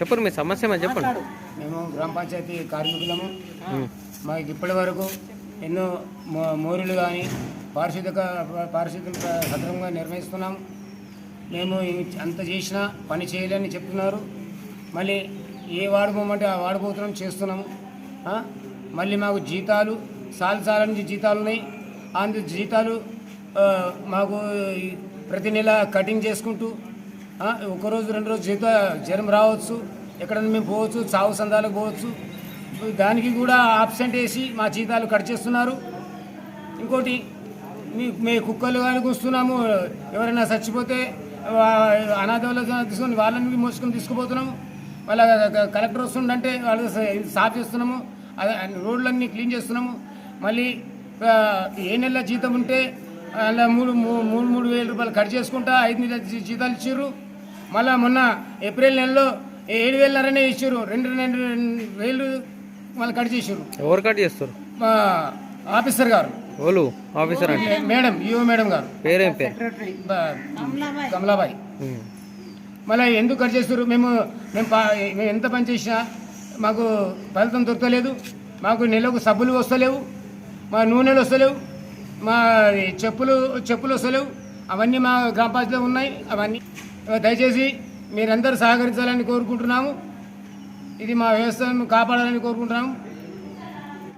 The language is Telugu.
చెప్పండి మీ సమస్య చెప్పండి. మేము గ్రామ పంచాయతీ కార్మికులము. మాకు ఇప్పటి వరకు ఎన్నో మో- మోరీలు కానీ పారిశుద్ధిక పారిశుద్ధ్యం సక్రమంగా నిర్వహిస్తున్నాం. మేము అంత చేసినా పని చేయలేని చెప్తున్నారు. మళ్ళీ ఏ వాడుకోమంటే ఆ వాడుకోతున్నాం చేస్తున్నాము. మళ్ళీ మాకు జీతాలు సాలు సాల నుంచి జీతాలు ఉన్నాయి. అందు జీతాలు మాకు ప్రతి నెల కటింగ్ చేసుకుంటూ ఒకరోజు రెండు రోజు జీత జ్వరం రావచ్చు ఎక్కడైనా మేము పోవచ్చు చావు సందాలకు పోవచ్చు. దానికి కూడా ఆబ్సెంట్ వేసి మా జీతాలు కట్ చేస్తున్నారు. ఇంకోటి మీ మీ కుక్కలు కానీ కూస్తున్నాము ఎవరైనా చచ్చిపోతే వా- తీసుకొని వాళ్ళని మోసుకొని తీసుకుపోతున్నాము. వాళ్ళ కలెక్టర్ వస్తుండంటే వాళ్ళు సాఫ్ చేస్తున్నాము రోడ్లన్నీ క్లీన్ చేస్తున్నాము. మళ్ళీ ఏ నెల జీతం ఉంటే అలా మూడు మూడు మూడు వేల రూపాయలు కట్ చేసుకుంటా ఐదు నెలల జీతాలు ఇచ్చారు మళ్ళా మొన్న ఏప్రిల్ నెలలో ఏడు వేలన్నరనే ఇచ్చారు. రెండు రెండు రెండు వేలు వాళ్ళు కట్ చేసారు ఎవరు కట్ చేస్తారు? మా ఆఫీసర్ గారు. ఓలు ఆఫీసర్ అంటే? మేడం ఈఓ మేడం గారు. పేరేం పేరు? కమలాబాయి. మళ్ళీ ఎందుకు కట్ చేస్తారు మేము మేము పా- మేము ఎంత పని చేసినా మాకు ఫలితం దొరకలేదు. మాకు నెలకు సబ్బులు వస్తలేవు. మా నూనెలు వస్తలేవు. మా చెప్పులు చెప్పులు వస్తలేవు. అవన్నీ మా గ్రామ పంచాయతీలో ఉన్నాయి. అవన్నీ దయచేసి మీరందరూ సహకరించాలని కోరుకుంటున్నాము. ఇది మా వ్యవస్థను కాపాడాలని కోరుకుంటున్నాము.